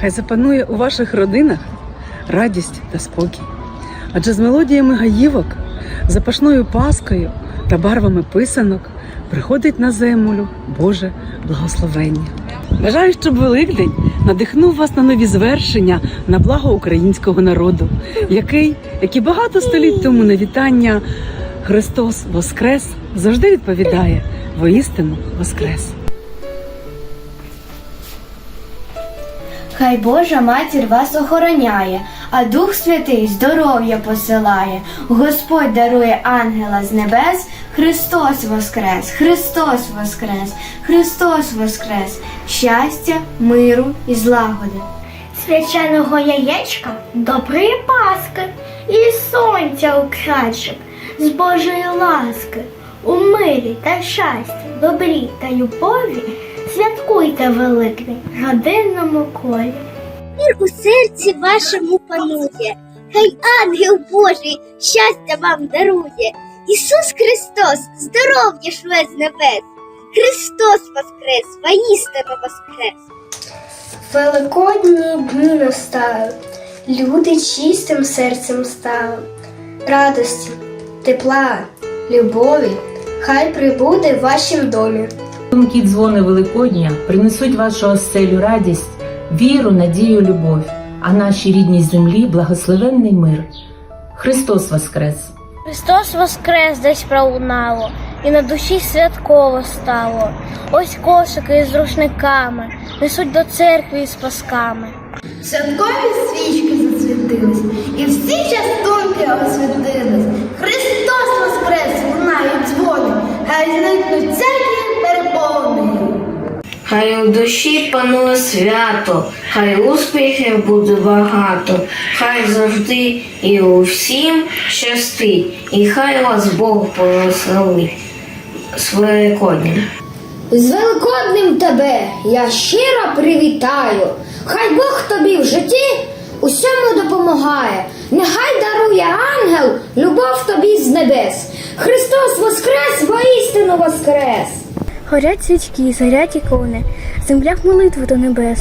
Хай запанує у ваших родинах радість та спокій. Адже з мелодіями гаївок, запашною паскою та барвами писанок приходить на землю Боже благословення. Бажаю, щоб Великдень надихнув вас на нові звершення на благо українського народу, який, як і багато століть тому на вітання Христос Воскрес завжди відповідає воістину Воскрес. Хай Божа матір вас охороняє, а Дух Святий здоров'я посилає. Господь дарує ангела з небес. Христос Воскрес, Христос Воскрес, Христос Воскрес, щастя, миру і злагоди. свяченого яєчка, доброї паски і сонця у з Божої ласки, у мирі та щасті, добрі та любові, святкуйте Великдень в родинному колі. Мир у серці вашому панує, хай ангел Божий щастя вам дарує. Ісус Христос, здоров'я шле з небес. Христос воскрес, воістину воскрес. Великодні дні настали, люди чистим серцем стали. Радості, тепла, любові, хай прибуде в вашім домі. Тонкі дзвони Великодня принесуть вашу оселю радість, віру, надію, любов, а нашій рідній землі благословенний мир. Христос Воскрес! Христос воскрес десь пролунало, і на душі святково стало. Ось кошики із рушниками несуть до церкви із пасками. Святкові свічки засвітились, і всі частунки освітились. Хай у душі панує свято, хай успіхів буде багато, хай завжди і у всім щастить, і хай вас Бог благословить з Великоднім. З Великодним тебе я щиро привітаю. Хай Бог тобі в житті усьому допомагає. Нехай дарує ангел любов тобі з небес. Христос воскрес, воістину воскрес! Горять свічки, згорять ікони, в молитву до небес.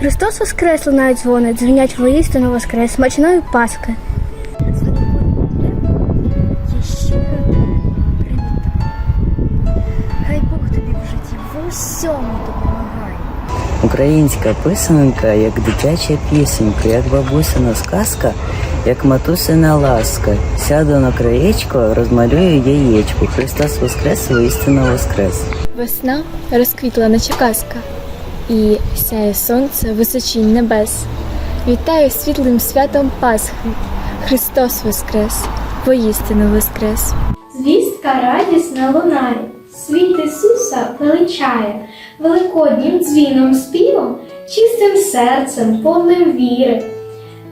Христос воскрес лунають дзвони, дзвенять воїстину воскрес, смачної паски. Хай Бог тобі в житті в усьому допомагає. Українська писанка, як дитяча пісенька, як бабусина сказка, як матусина ласка. Сяду на краєчко, розмалюю яєчко. Христос Воскрес, воістину Воскрес. Весна розквітла наче казка, і сяє сонце височінь небес. Вітаю світлим святом Пасхи. Христос Воскрес, воістину Воскрес. Звістка радісна лунає, світ Ісуса величає, великоднім дзвіном співом, чистим серцем, повним віри.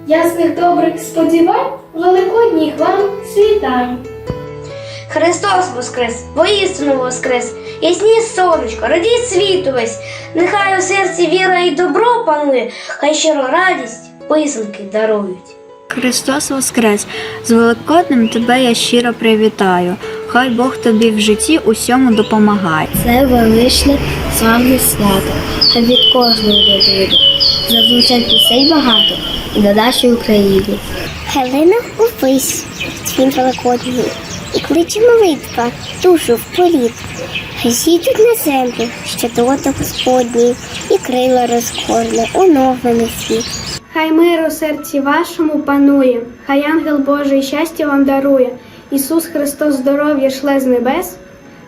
Ясних добрих сподівань, великодніх вам світань. Христос воскрес, воістину воскрес, ясні сонечко, радіть світу весь, нехай у серці віра і добро панує, хай щиро радість писанки дарують. Христос Воскрес! З Великоднем тебе я щиро привітаю. Хай Бог тобі в житті усьому допомагає. Це величне славне свято, хай від кожної людини. Зазвучать пісень багато і на нашій Україні. Галина увесь свій великодній, і кличе молитва, душу в політ. Хай зійдуть на землю щедроти Господній, і крила розкорне, у оновлений світ. Хай мир у серці вашому панує, хай ангел Божий щастя вам дарує. Ісус Христос здоров'я шле з небес.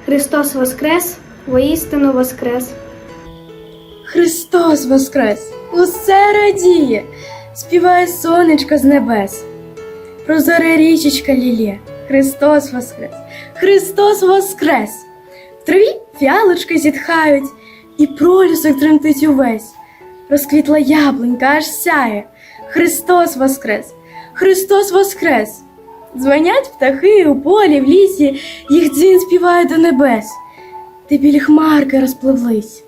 Христос Воскрес, воістину Воскрес. Христос Воскрес! Усе радіє, співає сонечко з небес. Прозоре річечка лілє, Христос Воскрес! Христос Воскрес! В траві фіалочки зітхають, і пролісок тремтить увесь. Розквітла яблунька аж сяє. Христос Воскрес! Христос Воскрес! Дзвонять птахи у полі, в лісі, їх дзвін співає до небес, ти білі хмарки розпливлись.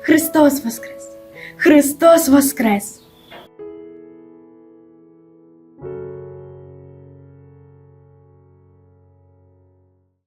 Христос Воскрес! Христос Воскрес!